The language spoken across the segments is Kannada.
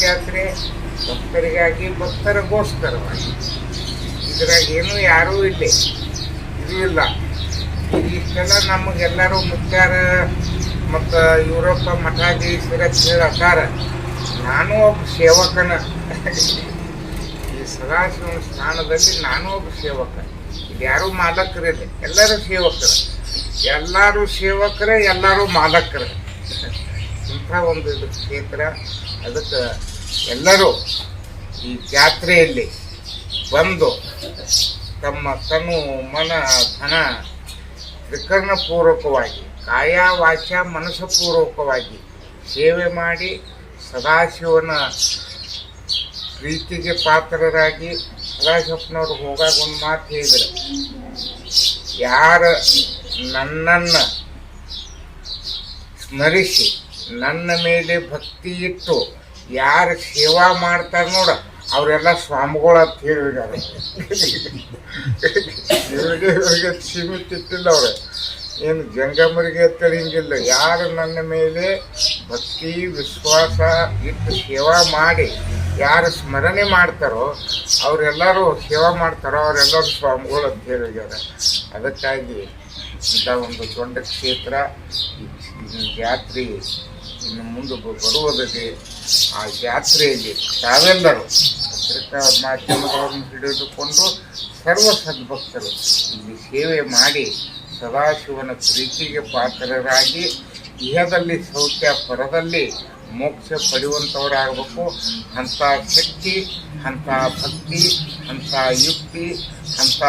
ಜಾತ್ರೆ ಭಕ್ತರಿಗಾಗಿ ಭಕ್ತರಿಗೋಸ್ಕರವಾಗಿ. ಇದ್ರಾಗ ಏನು ಯಾರೂ ಇಲ್ಲ. ಇದು ಇಲ್ಲ. ಇಷ್ಟೆಲ್ಲ ನಮಗೆಲ್ಲರೂ ಮುಖ್ಯಾರ ಮತ್ತು ಯುರೋಪ ಮಠಾಧೀಶರ ಕೇಳತ್ತಾರ ನಾನು ಒಬ್ಬ ಸೇವಕನ. ಈ ಸದಾಶಿವನ ಸ್ಥಾನದಲ್ಲಿ ನಾನು ಒಬ್ಬ ಸೇವಕ. ಇದು ಯಾರೂ ಮಾಲಕರಿಲ್ಲ. ಎಲ್ಲರೂ ಸೇವಕರು. ಎಲ್ಲರೂ ಸೇವಕರೇ ಎಲ್ಲರೂ ಮಾಲಕರೇ. ಇಂಥ ಒಂದು ಇದು ಕ್ಷೇತ್ರ. ಅದಕ್ಕೆ ಎಲ್ಲರೂ ಈ ಜಾತ್ರೆಯಲ್ಲಿ ಬಂದು ತಮ್ಮ ತನು ಮನ ಧನ ತ್ರಿಕರಣಪೂರ್ವಕವಾಗಿ ಕಾಯ ವಾಚ ಮನಸ್ಸಪೂರ್ವಕವಾಗಿ ಸೇವೆ ಮಾಡಿ ಸದಾಶಿವನ ಪ್ರೀತಿಗೆ ಪಾತ್ರರಾಗಿ ಸದಾಶಿವನವ್ರು ಹೋಗಾಗ ಒಂದು ಮಾತು ಹೇಳಿದ್ರು. ಯಾರ ನನ್ನನ್ನು ಸ್ಮರಿಸಿ ನನ್ನ ಮೇಲೆ ಭಕ್ತಿ ಇಟ್ಟು ಯಾರು ಸೇವಾ ಮಾಡ್ತಾರೆ ನೋಡ, ಅವರೆಲ್ಲ ಸ್ವಾಮಿಗಳು ಅಂತ ಹೇಳಿದ್ದಾರೆ. ಇವರಿಗೆ ಅವ್ರೆ. ಏನು ಜಂಗಮರಿಗೆ ಹಿಂಗಿಲ್ಲ ಯಾರು ನನ್ನ ಮೇಲೆ ಭಕ್ತಿ, ವಿಶ್ವಾಸ ಇಟ್ಟು ಸೇವಾ ಮಾಡಿ, ಯಾರು ಸ್ಮರಣೆ ಮಾಡ್ತಾರೋ, ಅವರೆಲ್ಲರೂ ಸೇವಾ ಮಾಡ್ತಾರೋ, ಅವರೆಲ್ಲರೂ ಸ್ವಾಮಿಗಳು ಅಂತ ಹೇಳಿದ್ದಾರೆ. ಅದಕ್ಕಾಗಿ ಇಂಥ ಒಂದು ದೊಡ್ಡ ಕ್ಷೇತ್ರ ಜಾತ್ರೆ ಇನ್ನು ಮುಂದೆ ಬರುವುದಕ್ಕೆ ಆ ಜಾತ್ರೆಯಲ್ಲಿ ತಾವೆಲ್ಲರೂ ಪತ್ರಿಕಾ ಮಾಧ್ಯಮಗಳನ್ನು ಹಿಡಿದುಕೊಂಡು ಸರ್ವ ಸದ್ಭಕ್ತರು ಇಲ್ಲಿ ಸೇವೆ ಮಾಡಿ ಸದಾಶಿವನ ಪ್ರೀತಿಗೆ ಪಾತ್ರರಾಗಿ, ಇಹದಲ್ಲಿ ಸೌಖ್ಯ ಪರದಲ್ಲಿ ಮೋಕ್ಷ ಪಡೆಯುವಂಥವರಾಗಬೇಕು. ಅಂಥ ಶಕ್ತಿ, ಅಂಥ ಭಕ್ತಿ, ಅಂಥ ಯುಕ್ತಿ, ಅಂಥ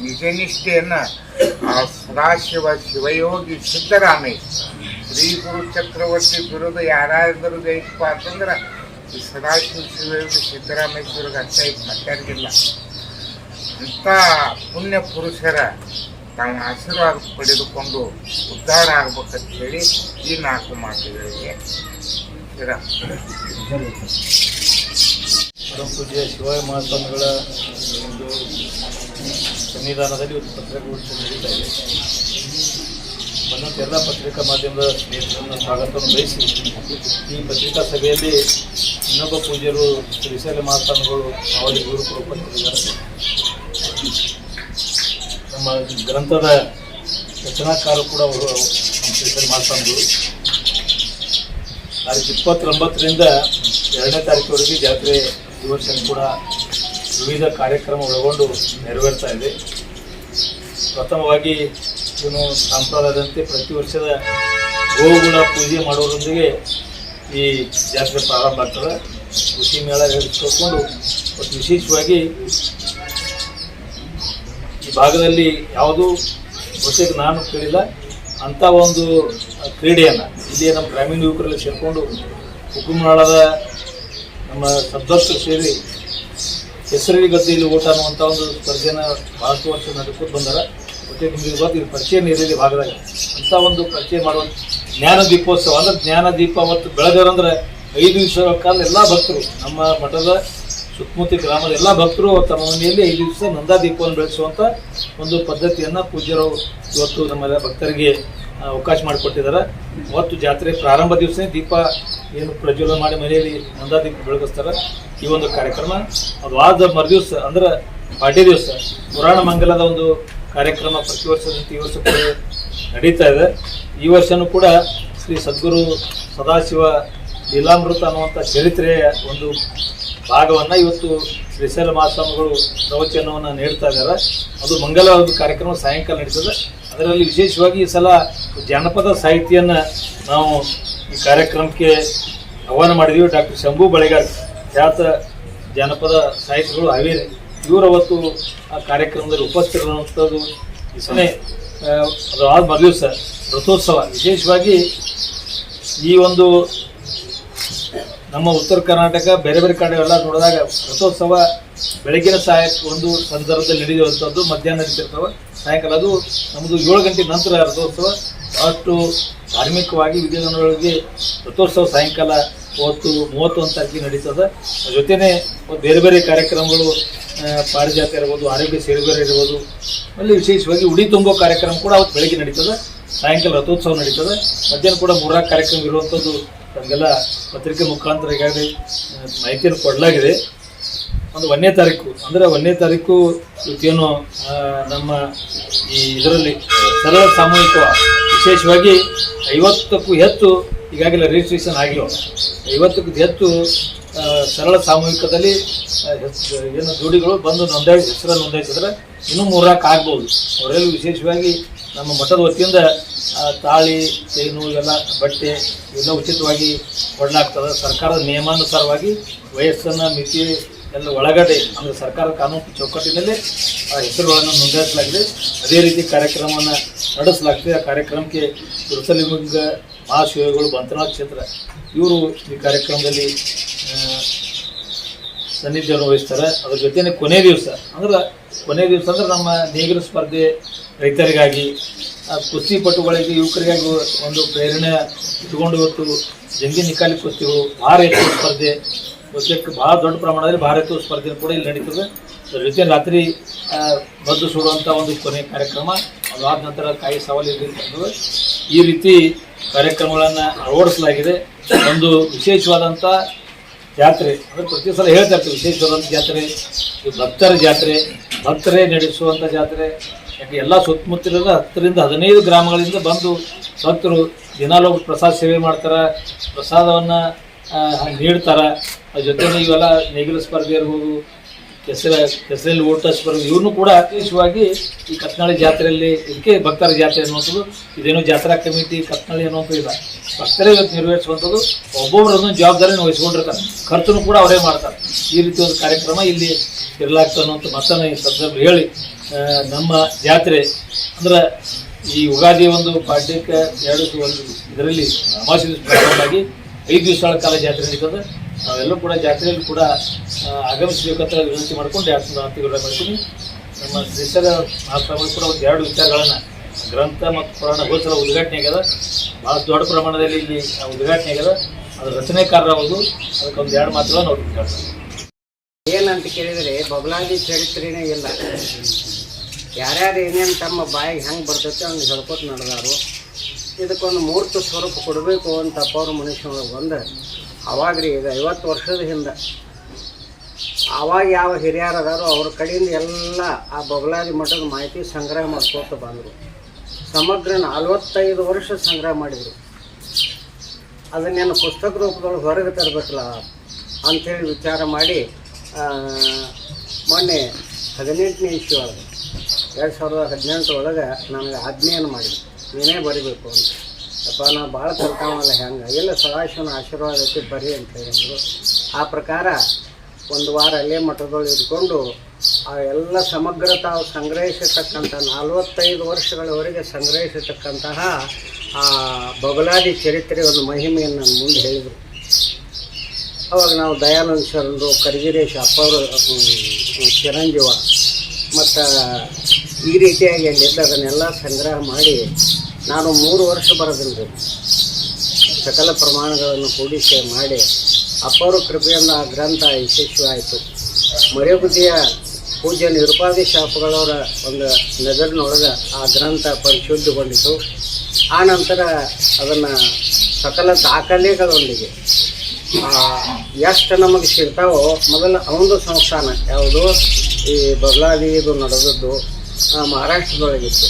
ನಿಜನಿಷ್ಠೆಯನ್ನು ಆ ಸದಾಶಿವ ಶಿವಯೋಗಿ ಸಿದ್ದರಾಮೇಶ್ವರ ಶ್ರೀ ಗುರು ಚಕ್ರವರ್ತಿ ಬಿರುದು ಯಾರಾದರೂ ಜಯಿಸಪ್ಪ ಅಂತಂದ್ರೆ ಈ ಸದಾಶಿವ ಶಿವಯೋಗಿ ಸಿದ್ದರಾಮೇಶ್ವರಿಗೆ ಅರ್ಥ ಐತಿ ಮತ್ತಾರಿಗಿಲ್ಲ ಅಂಥ ಪುಣ್ಯ ಪುರುಷರ ನಾವು ಆಶೀರ್ವಾದ ಪಡೆದುಕೊಂಡು ಉದ್ಧಾರ ಆಗ್ಬೇಕಂತ ಹೇಳಿ ಈ ನಾಲ್ಕು ಮಾತುಗಳಿಗೆ ಪೂಜೆ ಶಿವಾಯ ಮಹಾಸ್ವಾಮಿಗಳ ಒಂದು ಸನ್ನಿಧಾನದಲ್ಲಿ ಒಂದು ಪತ್ರಿಕೋಷ್ಠಿ ನಡೀತಾ ಇದೆ. ಬಂದಂಥ ಎಲ್ಲ ಪತ್ರಿಕಾ ಮಾಧ್ಯಮದ ಸ್ನೇಹಿತರನ್ನು ಸ್ವಾಗತವನ್ನು ಬಯಸಿ, ಈ ಪತ್ರಿಕಾ ಸಭೆಯಲ್ಲಿ ಇನ್ನೊಬ್ಬ ಪೂಜ್ಯರು ಶ್ರೀಶೈಲ ಮಹಾಸ್ವಾಮಿಗಳು ಅವರಿಗೆ ಗುರುಕರು ಉಪಸ್ಥಿತಿದ್ದಾರೆ ನಮ್ಮ ಗ್ರಂಥದ ರಚನಾಕಾರರು ಕೂಡ ಅವರು ನಮ್ಮ ಶ್ರೀಶೈಲ ಮಹಾಸ್ವಾಮಿಗಳು ತಾರೀಕು ಇಪ್ಪತ್ತೊಂಬತ್ತರಿಂದ ಎರಡನೇ ತಾರೀಕುವರೆಗೆ ಜಾತ್ರೆ ಈ ವರ್ಷ ಕೂಡ ವಿವಿಧ ಕಾರ್ಯಕ್ರಮ ಒಳಗೊಂಡು ನೆರವೇರ್ತಾ ಇದೆ. ಪ್ರಥಮವಾಗಿ ಏನು ಸಂಪ್ರದಾಯದಂತೆ ಪ್ರತಿ ವರ್ಷದ ಗೋಗುಣ ಪೂಜೆ ಮಾಡೋದ್ರೊಂದಿಗೆ ಈ ಜಾತ್ರೆ ಪ್ರಾರಂಭ ಆಗ್ತದೆ. ಕೃಷಿ ಮೇಳ ಹಿಡಿದುಕೊಂಡು ಮತ್ತು ವಿಶೇಷವಾಗಿ ಈ ಭಾಗದಲ್ಲಿ ಯಾವುದೂ ಬಹುತೇಕ ನಾನು ಕೇಳಿಲ್ಲ. ಅಂಥ ಒಂದು ಕ್ರೀಡೆಯನ್ನು ಇಲ್ಲಿ ನಮ್ಮ ಗ್ರಾಮೀಣ ಯುವಕರಲ್ಲಿ ಸೇರಿಕೊಂಡು ಹುಕುಮನಾಳದ ನಮ್ಮ ಸದಸ್ಯರು ಸೇರಿ ಹೆಸರಿ ಗದ್ದೆಯಲ್ಲಿ ಓಟ ಅನ್ನುವಂಥ ಒಂದು ಸ್ಪರ್ಧೆನ ಭಾಳಷ್ಟು ವರ್ಷ ನಡೆಸ್ಕೊಂಡು ಬಂದಾರ. ಮತ್ತೆ ನಿಮಗೆ ಪರಿಚಯ ನೀರಲ್ಲಿ ಭಾಗದಾಗ. ಅಂತ ಒಂದು ಪರಿಚಯ ಮಾಡುವ ಜ್ಞಾನ ದೀಪೋತ್ಸವ ಅಂದ್ರೆ ಜ್ಞಾನ ದೀಪ ಮತ್ತು ಬೆಳೆದವರಂದ್ರೆ ಐದು ದಿವಸಗಳ ಕಾಲ ಎಲ್ಲ ಭಕ್ತರು, ನಮ್ಮ ಮಠದ ಸುತ್ತಮುತ್ತ ಗ್ರಾಮದ ಎಲ್ಲ ಭಕ್ತರು ತಮ್ಮ ಮನೆಯಲ್ಲಿ ಐದು ದಿವಸ ನಂದಾ ದೀಪವನ್ನು ಬೆಳೆಸುವಂಥ ಒಂದು ಪದ್ಧತಿಯನ್ನು ಪೂಜ್ಯರು ಇವತ್ತು ನಮ್ಮೆಲ್ಲ ಭಕ್ತರಿಗೆ ಅವಕಾಶ ಮಾಡಿಕೊಟ್ಟಿದ್ದಾರೆ. ಇವತ್ತು ಜಾತ್ರೆ ಪ್ರಾರಂಭ ದಿವಸನೇ ದೀಪ ಏನು ಪ್ರಜ್ವಲ ಮಾಡಿ ಮನೆಯಲ್ಲಿ ನಂದಾ ದೀಪ ಬೆಳಗಿಸ್ತಾರೆ. ಈ ಒಂದು ಕಾರ್ಯಕ್ರಮ ಅದು ಆದ ಮರುದಿವಸ ಅಂದ್ರೆ ಪಾಡ್ಯ ದಿವಸ, ಪುರಾಣ ಮಂಗಲದ ಒಂದು ಕಾರ್ಯಕ್ರಮ ಪ್ರತಿ ವರ್ಷದಂತೆ ಈ ವರ್ಷ ಕೂಡ ನಡೀತಾ ಇದೆ. ಈ ವರ್ಷನೂ ಕೂಡ ಶ್ರೀ ಸದ್ಗುರು ಸದಾಶಿವ ಲೀಲಾಮೃತ ಅನ್ನುವಂಥ ಚರಿತ್ರೆಯ ಒಂದು ಭಾಗವನ್ನು ಇವತ್ತು ಶ್ರೀಶೈಲ ಮಹಾಸ್ವಾಮಿಗಳು ಪ್ರವಚನವನ್ನು ನೀಡ್ತಾ ಇದ್ದಾರೆ. ಅದು ಮಂಗಲ ಒಂದು ಕಾರ್ಯಕ್ರಮ ಸಾಯಂಕಾಲ ನಡೀತದೆ. ಅದರಲ್ಲಿ ವಿಶೇಷವಾಗಿ ಈ ಸಲ ಜಾನಪದ ಸಾಹಿತ್ಯವನ್ನು ನಾವು ಈ ಕಾರ್ಯಕ್ರಮಕ್ಕೆ ಆಹ್ವಾನ ಮಾಡಿದ್ದೀವಿ ಡಾಕ್ಟರ್ ಶಂಭು ಬಳೆಗಾರ್, ಖ್ಯಾತ ಜಾನಪದ ಸಾಹಿತಿಗಳು ಹಾವೇರಿ. ಇವರು ಅವತ್ತು ಆ ಕಾರ್ಯಕ್ರಮದಲ್ಲಿ ಉಪಸ್ಥಿತರಂಥದ್ದು ಈ ಅದು ಆದ ಮರು ದಿವಸ ರಥೋತ್ಸವ. ವಿಶೇಷವಾಗಿ ಈ ಒಂದು ನಮ್ಮ ಉತ್ತರ ಕರ್ನಾಟಕ, ಬೇರೆ ಬೇರೆ ಕಡೆ ಎಲ್ಲ ನೋಡಿದಾಗ ರಥೋತ್ಸವ ಬೆಳಗಿನ ಸಹಾಯಕ್ಕೆ ಒಂದು ಸಂದರ್ಭದಲ್ಲಿ ನಡೆಯುವಂಥದ್ದು ಮಧ್ಯಾಹ್ನ ನಡೀತಿರ್ತವೆ ಸಾಯಂಕಾಲ ಅದು ನಮ್ಮದು ಏಳು ಗಂಟೆ ನಂತರ ರಥೋತ್ಸವ. ಅಷ್ಟು ಧಾರ್ಮಿಕವಾಗಿ ವಿಧಿವಿಧಾನಗಳಿಗೆ ರಥೋತ್ಸವ ಸಾಯಂಕಾಲ ಮೂವತ್ತು ಮೂವತ್ತೊಂದು ತಾರೀಕಿಗೆ ನಡೀತದೆ. ಜೊತೆನೇ ಬೇರೆ ಬೇರೆ ಕಾರ್ಯಕ್ರಮಗಳು ಪಾರಿಜಾತ ಇರ್ಬೋದು, ಆರೋಗ್ಯ ಸೇವೆಗಳು ಇರ್ಬೋದು, ಅಲ್ಲಿ ವಿಶೇಷವಾಗಿ ಉಡಿ ತುಂಬೋ ಕಾರ್ಯಕ್ರಮ ಕೂಡ ಅವತ್ತು ಬೆಳಗ್ಗೆ ನಡೀತದೆ. ಸಾಯಂಕಾಲ ರಥೋತ್ಸವ ನಡೀತದೆ. ಮಧ್ಯಾಹ್ನ ಕೂಡ ಮೂರಾರು ಕಾರ್ಯಕ್ರಮ ಇರುವಂಥದ್ದು ನಮಗೆಲ್ಲ ಪತ್ರಿಕೆ ಮುಖಾಂತರ ಈಗಾಗಲೇ ಮಾಹಿತಿಯನ್ನು ಕೊಡಲಾಗಿದೆ. ಒಂದು ಒಂದನೇ ತಾರೀಕು, ಅಂದರೆ ಒಂದನೇ ತಾರೀಕು ಇವತ್ತೇನು ನಮ್ಮ ಈ ಇದರಲ್ಲಿ ಸರಳ ಸಾಮೂಹಿಕ ವಿಶೇಷವಾಗಿ ಐವತ್ತಕ್ಕೂ ಹೆಚ್ಚು ಈಗಾಗಲೇ ರಿಜಿಸ್ಟ್ರೇಷನ್ ಆಗಿರೋ ಐವತ್ತಕ್ಕೂ ಹೆಚ್ಚು ಸರಳ ಸಾಮೂಹಿಕದಲ್ಲಿ ಏನು ಜೋಡಿಗಳು ಬಂದು ನೋಂದಾಯಿ ಹೆಸರನ್ನು ನೋಂದಾಯಿಸಿದ್ರೆ ಇನ್ನೂ ಮೂರಕ್ಕೆ ಆಗ್ಬೋದು. ಅವರೆಲ್ಲ ವಿಶೇಷವಾಗಿ ನಮ್ಮ ಮಠದ ವತಿಯಿಂದ ತಾಳಿ ಚೈನು ಎಲ್ಲ ಬಟ್ಟೆ ಎಲ್ಲ ಉಚಿತವಾಗಿ ಕೊಡಲಾಗ್ತದೆ. ಸರ್ಕಾರದ ನಿಯಮಾನುಸಾರವಾಗಿ ವಯಸ್ಸನ್ನು ಮಿತಿ ಎಲ್ಲ ಒಳಗಡೆ, ಅಂದರೆ ಸರ್ಕಾರದ ಕಾನೂನು ಚೌಕಟ್ಟಿನಲ್ಲಿ ಆ ಹೆಸರುಗಳನ್ನು ನೋಂದಾಯಿಸಲಾಗಿದೆ. ಅದೇ ರೀತಿ ಕಾರ್ಯಕ್ರಮವನ್ನು ನಡೆಸಲಾಗ್ತದೆ. ಆ ಕಾರ್ಯಕ್ರಮಕ್ಕೆ ದುರ್ಸಲಿಂಗ ಮಹಾಶಿವಗಳು ಬಂತನಾಥ್ ಕ್ಷೇತ್ರ. ಇವರು ಈ ಕಾರ್ಯಕ್ರಮದಲ್ಲಿ ಆ, ಸಾನ್ನಿಧ್ಯವನ್ನು ವಹಿಸ್ತಾರೆ. ಅದ್ರ ಜೊತೆನೆ ಕೊನೆ ದಿವಸ ಅಂದ್ರೆ ಕೊನೆ ದಿವಸ ಅಂದ್ರೆ ನಮ್ಮ ನೇಗಿಲು ಸ್ಪರ್ಧೆ ರೈತರಿಗಾಗಿ ಕುಸ್ತಿ ಪಟುಗಳಿಗೆ ಯುವಕರಿಗಾಗಿ ಒಂದು ಪ್ರೇರಣೆ ಇಟ್ಕೊಂಡು ಇವತ್ತು ಜಂಗಿ ನಿಕಾಲಿ ಕುಸ್ತಿಗಳು ಭಾರ ಎತ್ತುವ ಸ್ಪರ್ಧೆ. ಬಹುತೇಕ ಭಾಳ ದೊಡ್ಡ ಪ್ರಮಾಣದಲ್ಲಿ ಭಾರ ಎತ್ತುವ ಸ್ಪರ್ಧೆ ಕೂಡ ಇಲ್ಲಿ ನಡೀತದೆ. ಅದ್ರ ಜೊತೆ ರಾತ್ರಿ ಬಂದು ಸುಡುವಂಥ ಒಂದು ಕೊನೆ ಕಾರ್ಯಕ್ರಮ. ಅದಾದ ನಂತರ ಕಾಯಿ ಸವಾಲು ಈ ರೀತಿ ಕಾರ್ಯಕ್ರಮಗಳನ್ನು ಅಳವಡಿಸಲಾಗಿದೆ. ಒಂದು ವಿಶೇಷವಾದಂಥ ಜಾತ್ರೆ, ಅಂದರೆ ಪ್ರತಿ ಸಲ ಹೇಳ್ತಾ ಇರ್ತೀವಿ ವಿಶೇಷವಾದಂಥ ಜಾತ್ರೆ, ಇದು ಭಕ್ತರ ಜಾತ್ರೆ, ಭಕ್ತರೇ ನಡೆಸುವಂಥ ಜಾತ್ರೆ. ಯಾಕೆ ಎಲ್ಲ ಸುತ್ತಮುತ್ತಲಿನ ಹತ್ತರಿಂದ ಹದಿನೈದು ಗ್ರಾಮಗಳಿಂದ ಬಂದು ಭಕ್ತರು ದಿನಾಲೂ ಪ್ರಸಾದ ಸೇವೆ ಮಾಡ್ತಾರೆ, ಪ್ರಸಾದವನ್ನು ನೀಡ್ತಾರೆ. ಅದ್ರ ಜೊತೆಗೆ ಇವೆಲ್ಲ ನೇಗಿಲು ಸ್ಪರ್ಧೆ ಇರ್ಬೋದು ಕೆಸರ ಕೆಸರಲ್ಲಿ ಊಟ ಸ್ಪರ್ಧೆ ಇವ್ರನ್ನೂ ಕೂಡ ವಿಶೇಷವಾಗಿ ಈ ಕತ್ನಾಳಿ ಜಾತ್ರೆಯಲ್ಲಿ ಇದಕ್ಕೆ ಭಕ್ತರ ಜಾತ್ರೆ ಅನ್ನುವಂಥದ್ದು, ಇದೇನು ಜಾತ್ರಾ ಕಮಿಟಿ ಕತ್ನಾಳಿ ಅನ್ನುವಂಥದ್ದು ಇಲ್ಲ ಭಕ್ತರೇ ಇವತ್ತು ನಿರ್ವಹಿಸುವಂಥದ್ದು ಒಬ್ಬೊಬ್ಬರನ್ನು ಜವಾಬ್ದಾರಿನ ವಹಿಸ್ಕೊಂಡಿರ್ತಾರೆ. ಖರ್ಚನ್ನು ಕೂಡ ಅವರೇ ಮಾಡ್ತಾರೆ. ಈ ರೀತಿ ಒಂದು ಕಾರ್ಯಕ್ರಮ ಇಲ್ಲಿ ಇರಲಾಗ್ತದೆ ಅನ್ನುವಂಥ ಮತ್ತನ್ನು ಈ ಸಂದರ್ಭ ಹೇಳಿ ನಮ್ಮ ಜಾತ್ರೆ, ಅಂದ್ರೆ ಈ ಯುಗಾದಿ ಒಂದು ಪಾಡ್ಯಕ್ಕೆ ಎರಡು ಒಂದು ಇದರಲ್ಲಿ ಅಮಾವಾಸ್ಯ ಪ್ರಾರಂಭವಾಗಿ ಐದು ದಿವಸಗಳ ಕಾಲ ಜಾತ್ರೆ ನಡೀತದೆ. ನಾವೆಲ್ಲರೂ ಕೂಡ ಜಾತ್ರೆಯಲ್ಲಿ ಕೂಡ ಆಗಮಿಸಬೇಕಂತ ವಿನಂತಿ ಮಾಡ್ಕೊಂಡು ಎರಡು ಹತ್ತಿರ ಮಾಡ್ತೀನಿ ನಮ್ಮ ಶ್ರೀಸರ ಮಹಾಸ್ವಾಮಿಗಳು ಕೂಡ ಒಂದು ಎರಡು ವಿಚಾರಗಳನ್ನು, ಗ್ರಂಥ ಮತ್ತು ಪುರಾಣ ಗೋಚರ ಉದ್ಘಾಟನೆ ಆಗ್ಯದ. ಭಾಳ ದೊಡ್ಡ ಪ್ರಮಾಣದಲ್ಲಿ ಇಲ್ಲಿ ಉದ್ಘಾಟನೆ ಆಗ್ಯದ. ಅದ್ರ ಒಂದು, ಅದಕ್ಕೆ ಒಂದು ಎರಡು ಮಾತುಗಳನ್ನು ಹೇಳ್ತಾರೆ. ಏನಂತ ಕೇಳಿದರೆ ಬಬಲಾದಿ ಚರಿತ್ರೆನೇ ಇಲ್ಲ. ಯಾರ್ಯಾರು ಏನೇನು ತಮ್ಮ ಬಾಯಿಗೆ ಹೆಂಗೆ ಬರ್ತೈತೆ ಅವ್ನು ಹೇಳ್ಕೊತ ನಡೆದಾರು. ಇದಕ್ಕೊಂದು ಮೂರ್ತ ಸ್ವರೂಪ ಕೊಡಬೇಕು ಅಂತ ಅಪ್ಪವ್ರ ಮನುಷ್ಯನೊಳಗೆ ಬಂದು ಅವಾಗ ರೀ ಈಗ ಐವತ್ತು ವರ್ಷದ ಹಿಂದೆ. ಆವಾಗ ಯಾವ ಹಿರಿಯರು ಅದಾರೋ ಅವ್ರ ಕಡೆಯಿಂದ ಎಲ್ಲ ಆ ಬಗಲಾದಿ ಮಠದ ಮಾಹಿತಿ ಸಂಗ್ರಹ ಮಾಡ್ಕೋತ ಬಂದರು. ಸಮಗ್ರ ನಲ್ವತ್ತೈದು ವರ್ಷ ಸಂಗ್ರಹ ಮಾಡಿದರು. ಅದನ್ನೇನು ಪುಸ್ತಕ ರೂಪದೊಳಗೆ ಹೊರಗೆ ತರಬೇಕಲ್ಲ, ಅಂಥೇಳಿ ವಿಚಾರ ಮಾಡಿ ಮೊನ್ನೆ ಹದಿನೆಂಟನೇ ಇಶ್ಯೂ ಒಳಗೆ ಎರಡು ಸಾವಿರದ ಹದಿನೆಂಟರೊಳಗೆ ನನಗೆ ಆಜ್ಞೆಯನ್ನು ಮಾಡಿದ್ರು. ನೀನೇ ಬರಿಬೇಕು ಅಂತ. ಅಪ್ಪ, ನಾ ಭಾಳ ಕಲ್ತಾವಲ್ಲ ಹೆಂಗೆ? ಎಲ್ಲ ಸದಾಶಿವನ ಆಶೀರ್ವಾದ ಐತಿ, ಬರ್ರಿ ಅಂತ ಹೇಳಿದ್ರು. ಆ ಪ್ರಕಾರ ಒಂದು ವಾರ ಅಲ್ಲೇ ಮಠದೊಳಗೆ ಇದ್ಕೊಂಡು ಆ ಎಲ್ಲ ಸಮಗ್ರ ತಾವು ಸಂಗ್ರಹಿಸಿರ್ತಕ್ಕಂಥ ನಲವತ್ತೈದು ವರ್ಷಗಳವರೆಗೆ ಸಂಗ್ರಹಿಸಿರ್ತಕ್ಕಂತಹ ಆ ಬಗಲಾದಿ ಚರಿತ್ರೆ ಒಂದು ಮಹಿಮೆಯನ್ನು ಮುಂದೆ ಹೇಳಿದರು. ಅವಾಗ ನಾವು ದಯಾನಂದ ಶರಣರು ಕರಿಗಿರೇಶ್ ಅಪ್ಪವರು ಚಿರಂಜೀವ ಮತ್ತು ಈ ರೀತಿಯಾಗಿ ಅಲ್ಲಿದ್ದ ಅದನ್ನೆಲ್ಲ ಸಂಗ್ರಹ ಮಾಡಿ ನಾನು ಮೂರು ವರ್ಷ ಬರೋದಿಲ್ಲ ಸಕಲ ಪ್ರಮಾಣಗಳನ್ನು ಕೂಡಿಸಿ ಮಾಡಿ ಅಪಾರ ಕೃಪೆಯಿಂದ ಆ ಗ್ರಂಥ ಯಶಸ್ವಿಯಾಯಿತು. ಮರೆಬುದ್ಧಿಯ ಪೂಜ್ಯ ನಿರುಪಾದಿ ಶಾಪಗಳವರ ಒಂದು ನಜರಿನೊಳಗೆ ಆ ಗ್ರಂಥ ಪರಿಶುದ್ಧಗೊಂಡಿತು. ಆ ನಂತರ ಅದನ್ನು ಸಕಲ ದಾಖಲೆಗಳೊಂದಿಗೆ ಎಷ್ಟು ನಮಗೆ ಸಿಗ್ತಾವೋ ಮೊದಲು ಅವನದು ಸಂಸ್ಥಾನ, ಯಾವುದು? ಈ ಬದಲಾದಿ ಇದು ನಡೆದದ್ದು ಮಹಾರಾಷ್ಟ್ರದೊಳಗಿತ್ತು.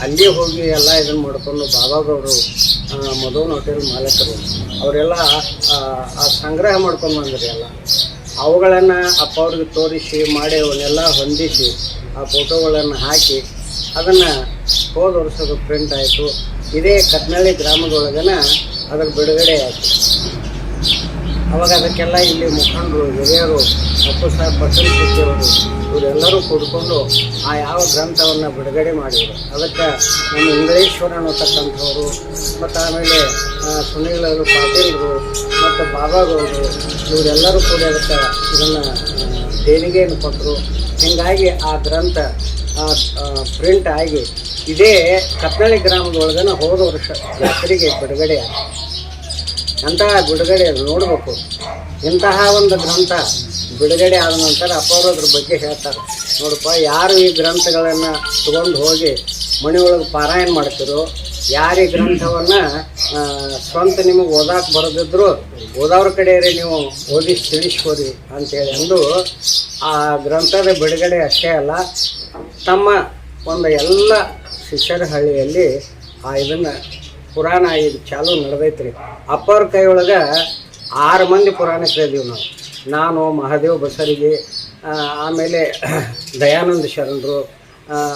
ಅಲ್ಲಿ ಹೋಗಿ ಎಲ್ಲ ಇದನ್ನು ಮಾಡಿಕೊಂಡು ಬಾಬಾಗವರು ಮಧುವನ್ ಹೋಟೆಲ್ ಮಾಲೀಕರು ಅವರೆಲ್ಲ ಆ, ಸಂಗ್ರಹ ಮಾಡ್ಕೊಂಡು ಬಂದ್ರಿ ಎಲ್ಲ. ಅವುಗಳನ್ನು ಅಪ್ಪ ಅವ್ರಿಗೆ ತೋರಿಸಿ ಮಾಡಿ ಅವನ್ನೆಲ್ಲ ಹೊಂದಿಸಿ ಆ ಫೋಟೋಗಳನ್ನು ಹಾಕಿ ಅದನ್ನು ಹೋದ ವರ್ಷದ ಪ್ರಿಂಟ್ ಆಯಿತು. ಇದೇ ಕತ್ನಳ್ಳಿ ಗ್ರಾಮದೊಳಗನ ಅದರ ಬಿಡುಗಡೆ ಆಯಿತು. ಅವಾಗ ಅದಕ್ಕೆಲ್ಲ ಇಲ್ಲಿ ಮುಖಂಡರು ಹಿರಿಯರು ಅಪ್ಪು ಸಾಹೇಬ್ ಪಟ್ಟಣ ಶೆಟ್ಟಿಯವರು ಇವರೆಲ್ಲರೂ ಕೂಡಿಕೊಂಡು ಆ ಯಾವ ಗ್ರಂಥವನ್ನು ಬಿಡುಗಡೆ ಮಾಡಿದರು. ಅದಕ್ಕೆ ನಮ್ಮ ಇಂಗ್ಲೇಶ್ವರ ಅನ್ನತಕ್ಕಂಥವರು, ಮತ್ತು ಆಮೇಲೆ ಸುನೀಲರು ಪಾಟೀಲ್ರು ಮತ್ತು ಬಾಬಾಗೌಡರು ಇವರೆಲ್ಲರೂ ಕೂಡ ಅದಕ್ಕೆ ಇದನ್ನು ದೇಣಿಗೆಯನ್ನು ಕೊಟ್ಟರು ಹೀಗಾಗಿ ಆ ಗ್ರಂಥ ಪ್ರಿಂಟ್ ಆಗಿ ಇದೇ ಕತ್ನಳ್ಳಿ ಗ್ರಾಮದೊಳಗನ ಹೋದ ವರ್ಷ ಜಾತ್ರೆಗೆ ಬಿಡುಗಡೆ ಅಂತಹ ಬಿಡುಗಡೆ ನೋಡಬೇಕು. ಇಂತಹ ಒಂದು ಗ್ರಂಥ ಬಿಡುಗಡೆ ಆದ ನಂತರ ಅಪ್ಪವರು ಅದ್ರ ಬಗ್ಗೆ ಹೇಳ್ತಾರೆ. ನೋಡಪ್ಪ, ಯಾರು ಈ ಗ್ರಂಥಗಳನ್ನು ತಗೊಂಡು ಹೋಗಿ ಮನೆಯೊಳಗೆ ಪಾರಾಯಣ ಮಾಡ್ತಿರೋ ಈ ಗ್ರಂಥವನ್ನು ಸ್ವಂತ ನಿಮಗೆ ಓದಾಕೆ ಬರೋದಿದ್ರು ಓದೋರ ಕಡೆಯೇ ನೀವು ಓದಿ ತಿಳಿಸ್ಕೊರಿ ಅಂತೇಳಿ ಅಂದು ಆ ಗ್ರಂಥದ ಬಿಡುಗಡೆ ಅಷ್ಟೇ ಅಲ್ಲ, ತಮ್ಮ ಒಂದು ಎಲ್ಲ ಶಿಷ್ಯರ ಹಳ್ಳಿಯಲ್ಲಿ ಆ ಇದನ್ನು ಪುರಾಣ ಇದು ಚಾಲು ನಡೆದೈತ್ರಿ. ಅಪ್ಪವ್ರ ಕೈಯೊಳಗೆ ಆರು ಮಂದಿ ಪುರಾಣ ಕೇಳಿದೀವಿ ನಾವು. ನಾನು ಮಹಾದೇವ್ ಬಸರಿಗೆ ಆಮೇಲೆ ದಯಾನಂದ ಶರಣರು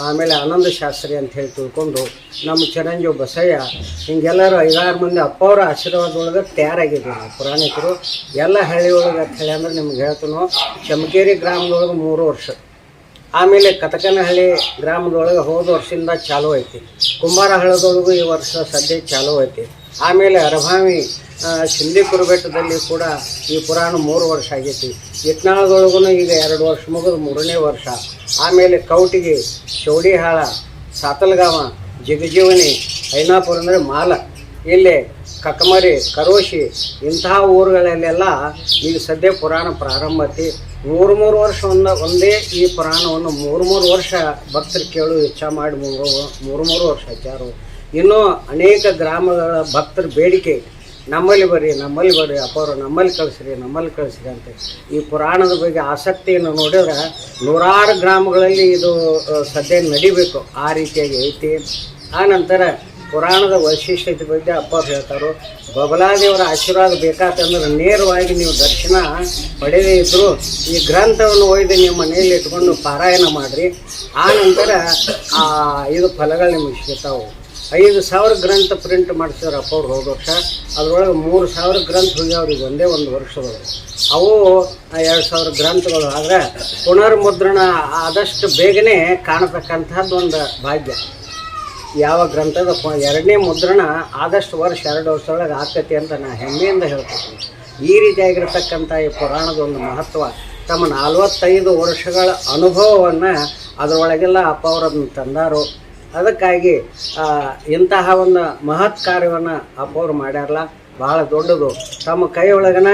ಆಮೇಲೆ ಆನಂದ ಶಾಸ್ತ್ರಿ ಅಂತ ಹೇಳಿ ತಿಳ್ಕೊಂಡು ನಮ್ಮ ಚಿರಂಜೀವಿ ಬಸಯ್ಯ ಹಿಂಗೆಲ್ಲರೂ ಐದಾರು ಮಂದಿ ಅಪ್ಪವರ ಆಶೀರ್ವಾದದೊಳಗೆ ತಯಾರಾಗಿದ್ದೀವಿ ನಾವು ಪುರಾಣಿಕರು. ಎಲ್ಲ ಹಳ್ಳಿ ಒಳಗೆ ಅಂತ ಹೇಳಿ ಅಂದ್ರೆ ನಿಮ್ಗೆ ಹೇಳ್ತೀನೋ, ಚಮಕೇರಿ ಗ್ರಾಮದೊಳಗೆ ಮೂರು ವರ್ಷ. ಆಮೇಲೆ ಕತಕನಹಳ್ಳಿ ಗ್ರಾಮದೊಳಗೆ ಹೋದ ವರ್ಷದಿಂದ ಚಾಲೂ ಐತಿ. ಕುಂಬಾರಹಳ್ಳದೊಳಗೂ ಈ ವರ್ಷ ಸದ್ಯ ಚಾಲೂ ಐತಿ. ಆಮೇಲೆ ಅರಭಾವಿ ಶಿಂದಿಪುರ ಬೆಟ್ಟದಲ್ಲಿ ಕೂಡ ಈ ಪುರಾಣ ಮೂರು ವರ್ಷ ಆಗೈತಿ. ಯತ್ನಾಳದೊಳಗೂ ಈಗ ಎರಡು ವರ್ಷ ಮುಗಿದು ಮೂರನೇ ವರ್ಷ. ಆಮೇಲೆ ಕೌಟಿಗೆ, ಚೌಡಿಹಾಳ, ಸಾತಲ್ಗಾಮ, ಜಗಜೀವನಿ, ಐನಾಪುರ ಅಂದರೆ ಮಾಲ. ಇಲ್ಲಿ ಕಕಮರಿ, ಕರೋಶಿ ಇಂತಹ ಊರುಗಳಲ್ಲೆಲ್ಲ ಈಗ ಸದ್ಯ ಪುರಾಣ ಪ್ರಾರಂಭ ಐತಿ. ಮೂರು ಮೂರು ವರ್ಷ ಒಂದು ಒಂದೇ ಈ ಪುರಾಣವನ್ನು ಮೂರು ಮೂರು ವರ್ಷ ಭಕ್ತರು ಕೇಳು ಹೆಚ್ಚ ಮಾಡಿ ಮೂರು ಮೂರು ಮೂರು ವರ್ಷ ಹಚ್ಚಾರು ಇನ್ನೂ ಅನೇಕ ಗ್ರಾಮಗಳ ಭಕ್ತರ ಬೇಡಿಕೆ. ನಮ್ಮಲ್ಲಿ ಬರ್ರಿ ನಮ್ಮಲ್ಲಿ ಬರ್ರಿ ಅಪ್ಪವರು ನಮ್ಮಲ್ಲಿ ಕಳಿಸ್ರಿ ನಮ್ಮಲ್ಲಿ ಕಳಿಸ್ರಿ ಅಂತ ಈ ಪುರಾಣದ ಬಗ್ಗೆ ಆಸಕ್ತಿಯನ್ನು ನೋಡಿದ್ರೆ ನೂರಾರು ಗ್ರಾಮಗಳಲ್ಲಿ ಇದು ಸದ್ಯ ನಡಿಬೇಕು. ಆ ರೀತಿಯಾಗಿ ಐತಿ. ಆ ನಂತರ ಪುರಾಣದ ವೈಶಿಷ್ಟ್ಯತೆ ಬಗ್ಗೆ ಅಪ್ಪವ್ರು ಹೇಳ್ತಾರೋ, ಬಬಲಾದೇವರ ಆಶೀರ್ವಾದ ಬೇಕಾತಂದ್ರೆ ನೇರವಾಗಿ ನೀವು ದರ್ಶನ ಪಡೆದೇ ಇದ್ದರೂ ಈ ಗ್ರಂಥವನ್ನು ಒಯ್ದು ನಿಮ್ಮ ಮನೆಯಲ್ಲಿ ಇಟ್ಕೊಂಡು ಪಾರಾಯಣ ಮಾಡಿರಿ. ಆ ನಂತರ ಇದು ಫಲಗಳು ನಿಮಗೆ ಸಿಗ್ತಾವೆ. ಐದು ಸಾವಿರ ಗ್ರಂಥ ಪ್ರಿಂಟ್ ಮಾಡಿಸಿದ್ರು ಅಪ್ಪ ಅವ್ರು ಹೋದ ವರ್ಷ. ಅದರೊಳಗೆ ಮೂರು ಸಾವಿರ ಗ್ರಂಥ ಹೋಗ್ಯಾವ್ರಿಗೆ ಒಂದೇ ಒಂದು ವರ್ಷದೊಳಗೆ. ಅವು ಎರಡು ಸಾವಿರ ಗ್ರಂಥಗಳು. ಆದರೆ ಪುನರ್ಮುದ್ರಣ ಆದಷ್ಟು ಬೇಗನೆ ಕಾಣತಕ್ಕಂಥದ್ದು ಒಂದು ಭಾಗ್ಯ. ಯಾವ ಗ್ರಂಥದ ಎರಡನೇ ಮುದ್ರಣ ಆದಷ್ಟು ವರ್ಷ, ಎರಡು ವರ್ಷದೊಳಗೆ ಆಗ್ತೈತಿ ಅಂತ ನಾನು ಹೆಮ್ಮೆಯಿಂದ ಹೇಳ್ತೀನಿ ಈ ರೀತಿಯಾಗಿರ್ತಕ್ಕಂಥ ಈ ಪುರಾಣದ ಒಂದು ಮಹತ್ವ ತಮ್ಮ ನಲವತ್ತೈದು ವರ್ಷಗಳ ಅನುಭವವನ್ನು ಅದರೊಳಗೆಲ್ಲ ಅಪ್ಪ ಅವರನ್ನು ತಂದಾರು. ಅದಕ್ಕಾಗಿ ಇಂತಹ ಒಂದು ಮಹತ್ ಕಾರ್ಯವನ್ನು ಅಪ್ಪವ್ರು ಮಾಡ್ಯಾರಲ್ಲ ಭಾಳ ದೊಡ್ಡದು. ತಮ್ಮ ಕೈ ಒಳಗನ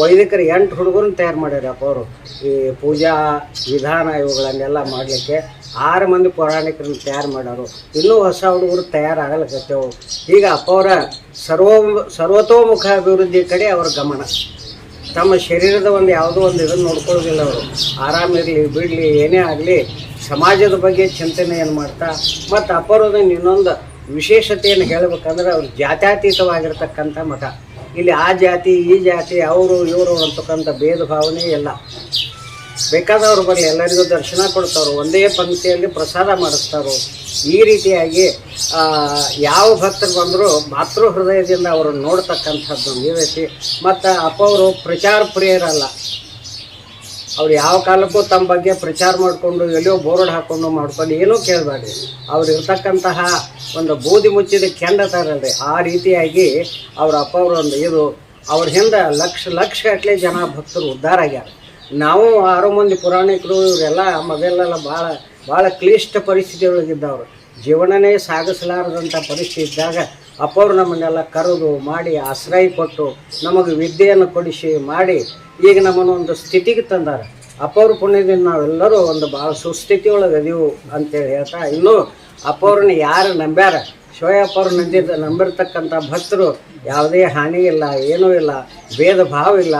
ವೈದಿಕರು ಎಂಟು ಹುಡುಗರನ್ನ ತಯಾರು ಮಾಡ್ಯಾರ ಅಪ್ಪವರು ಈ ಪೂಜಾ ವಿಧಾನ ಇವುಗಳನ್ನೆಲ್ಲ ಮಾಡಲಿಕ್ಕೆ ಆರು ಮಂದಿ ಪೌರಾಣಿಕರನ್ನ ತಯಾರು ಮಾಡೋರು ಇನ್ನೂ ಹೊಸ ಹುಡುಗರು ತಯಾರಾಗಲಿಕ್ಕತ್ತೇವು ಈಗ ಅಪ್ಪವರ ಸರ್ವ, ಸರ್ವತೋಮುಖ ಅಭಿವೃದ್ಧಿ ಕಡೆ ಅವರ ಗಮನ. ತಮ್ಮ ಶರೀರದ ಒಂದು ಯಾವುದೋ ಒಂದು ಇದನ್ನು ನೋಡ್ಕೊಳ್ಳೋದಿಲ್ಲ ಅವರು. ಆರಾಮಿರಲಿ, ಬಿಡಲಿ, ಏನೇ ಆಗಲಿ ಸಮಾಜದ ಬಗ್ಗೆ ಚಿಂತನೆಯನ್ನು ಮಾಡ್ತಾ, ಮತ್ತು ಅಪರೋದ ಇನ್ನೊಂದು ವಿಶೇಷತೆಯನ್ನು ಹೇಳಬೇಕಂದ್ರೆ ಅವ್ರು ಜಾತ್ಯತೀತವಾಗಿರ್ತಕ್ಕಂಥ ಮಠ. ಇಲ್ಲಿ ಆ ಜಾತಿ, ಈ ಜಾತಿ, ಅವರು, ಇವರು ಅಂತಕ್ಕಂಥ ಭೇದ ಭಾವನೆ ಇಲ್ಲ. ಬೇಕಾದವ್ರು ಬರಲಿ ಎಲ್ಲರಿಗೂ ದರ್ಶನ ಕೊಡ್ತಾರೋ ಒಂದೇ ಪಂಕ್ತಿಯಲ್ಲಿ ಪ್ರಸಾದ ಮಾಡಿಸ್ತಾರೋ ಈ ರೀತಿಯಾಗಿ ಯಾವ ಭಕ್ತರು ಬಂದರೂ ಮಾತೃ ಹೃದಯದಿಂದ ಅವರು ನೋಡ್ತಕ್ಕಂಥದ್ದು ಈ ರೀತಿ. ಮತ್ತು ಅಪ್ಪ ಅವರು ಪ್ರಚಾರ ಪ್ರಿಯರಲ್ಲ. ಅವ್ರು ಯಾವ ಕಾಲಕ್ಕೂ ತಮ್ಮ ಬಗ್ಗೆ ಪ್ರಚಾರ ಮಾಡಿಕೊಂಡು ಎಲ್ಲೋ ಬೋರ್ಡ್ ಹಾಕೊಂಡು ಮಾಡ್ಕೊಂಡು ಏನೂ ಕೇಳಬೇಡ್ರಿ ಅವ್ರು ಇರ್ತಕ್ಕಂತಹ ಒಂದು ಬೂದಿ ಮುಚ್ಚಿದ ಕೆಂಡ ಆ ರೀತಿಯಾಗಿ ಅವ್ರ ಅಪ್ಪ ಅವರೊಂದು ಇದು, ಅವ್ರ ಹಿಂದೆ ಲಕ್ಷ ಲಕ್ಷ ಗಟ್ಟಲೆ ಜನ ಭಕ್ತರು ಉದ್ಧಾರ ಆಗ್ಯಾರ. ನಾವು ಆರು ಮಂದಿ ಪುರಾಣಿಕರು, ಇವರೆಲ್ಲ ಮೊದಲೆಲ್ಲ ಭಾಳ ಭಾಳ ಕ್ಲಿಷ್ಟ ಪರಿಸ್ಥಿತಿ ಒಳಗಿದ್ದವರು ಜೀವನನೇ ಸಾಗಿಸಲಾರದಂಥ ಪರಿಸ್ಥಿತಿ ಇದ್ದಾಗ ಅಪ್ಪವ್ರು ನಮ್ಮನ್ನೆಲ್ಲ ಕರೆದು ಮಾಡಿ, ಆಶ್ರಯ ಕೊಟ್ಟು ನಮಗೆ ವಿದ್ಯೆಯನ್ನು ಕೊಡಿಸಿ ಮಾಡಿ, ಈಗ ನಮ್ಮನ್ನು ಒಂದು ಸ್ಥಿತಿಗೆ ತಂದಾರೆ. ಅಪ್ಪವ್ರ ಪುಣ್ಯದಿಂದ ನಾವೆಲ್ಲರೂ ಒಂದು ಭಾಳ ಸುಸ್ಥಿತಿ ಒಳಗೆ ಅದೀವು ಅಂತೇಳಿ ಹೇಳ್ತಾ, ಇನ್ನೂ ಅಪ್ಪವ್ರನ್ನ ಯಾರು ನಂಬ್ಯಾರ? ಶಿವಯಪ್ಪ ಅವ್ರು ನಂಬಿದ ನಂಬಿರ್ತಕ್ಕಂಥ ಭಕ್ತರು ಯಾವುದೇ ಹಾನಿ ಇಲ್ಲ, ಏನೂ ಇಲ್ಲ, ಭೇದ ಭಾವ ಇಲ್ಲ.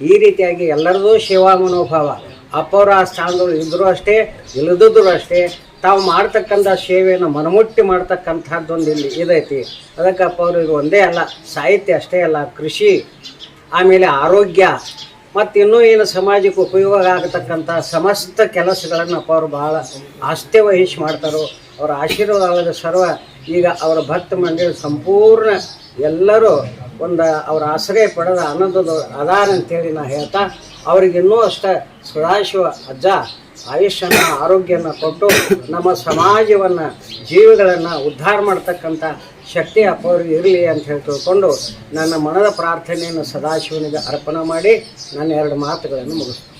ಈ ರೀತಿಯಾಗಿ ಎಲ್ಲರದೂ ಶಿವ ಮನೋಭಾವ. ಅಪ್ಪವ್ರ ಆ ಸ್ಥಾನದಲ್ಲಿ ಇದ್ದರೂ ಅಷ್ಟೇ, ಇಲ್ಲದಿದ್ದರೂ ಅಷ್ಟೇ ತಾವು ಮಾಡ್ತಕ್ಕಂಥ ಸೇವೆಯನ್ನು ಮನಮುಟ್ಟಿ ಮಾಡ್ತಕ್ಕಂಥದ್ದೊಂದು ಇಲ್ಲಿ ಇದೈತಿ. ಅದಕ್ಕಪ್ಪ ಅಪ್ಪ ಅವರು ಇದು ಒಂದೇ ಅಲ್ಲ, ಸಾಹಿತ್ಯ ಅಷ್ಟೇ ಅಲ್ಲ, ಕೃಷಿ, ಆಮೇಲೆ ಆರೋಗ್ಯ, ಮತ್ತು ಇನ್ನೂ ಏನು ಸಮಾಜಕ್ಕೆ ಉಪಯೋಗ ಆಗತಕ್ಕಂಥ ಸಮಸ್ತ ಕೆಲಸಗಳನ್ನು ಅಪ್ಪ ಅವರು ಭಾಳ ಆಸ್ಥೆ ವಹಿಸಿ ಮಾಡ್ತಾರೋ, ಅವರ ಆಶೀರ್ವಾದದ ಸರ್ವ ಈಗ ಅವರ ಭಕ್ತ ಮಂಡಳಿ ಸಂಪೂರ್ಣ ಎಲ್ಲರೂ ಒಂದು ಅವರ ಆಶ್ರಯ ಪಡೆದ ಆನಂದದ ಅದಾರ ಅಂತೇಳಿ ನಾ ಹೇಳ್ತಾ ಅವ್ರಿಗೆ ಇನ್ನೂ ಅಷ್ಟೇ ಸದಾಶಿವ ಅಜ್ಜ ಆಯುಷ್ಯನ ಆರೋಗ್ಯನ ಕೊಟ್ಟು ನಮ್ಮ ಸಮಾಜವನ್ನು, ಜೀವಿಗಳನ್ನು ಉದ್ಧಾರ ಮಾಡ್ತಕ್ಕಂಥ ಶಕ್ತಿ ಅಪ್ಪವ್ರಿಗೆ ಇರಲಿ ಅಂತ ಹೇಳಿ ತಿಳ್ಕೊಂಡು ನನ್ನ ಮನದ ಪ್ರಾರ್ಥನೆಯನ್ನು ಸದಾಶಿವನಿಗೆ ಅರ್ಪಣೆ ಮಾಡಿ ನನ್ನ ಎರಡು ಮಾತುಗಳನ್ನು ಮುಗಿಸ್ತೀನಿ.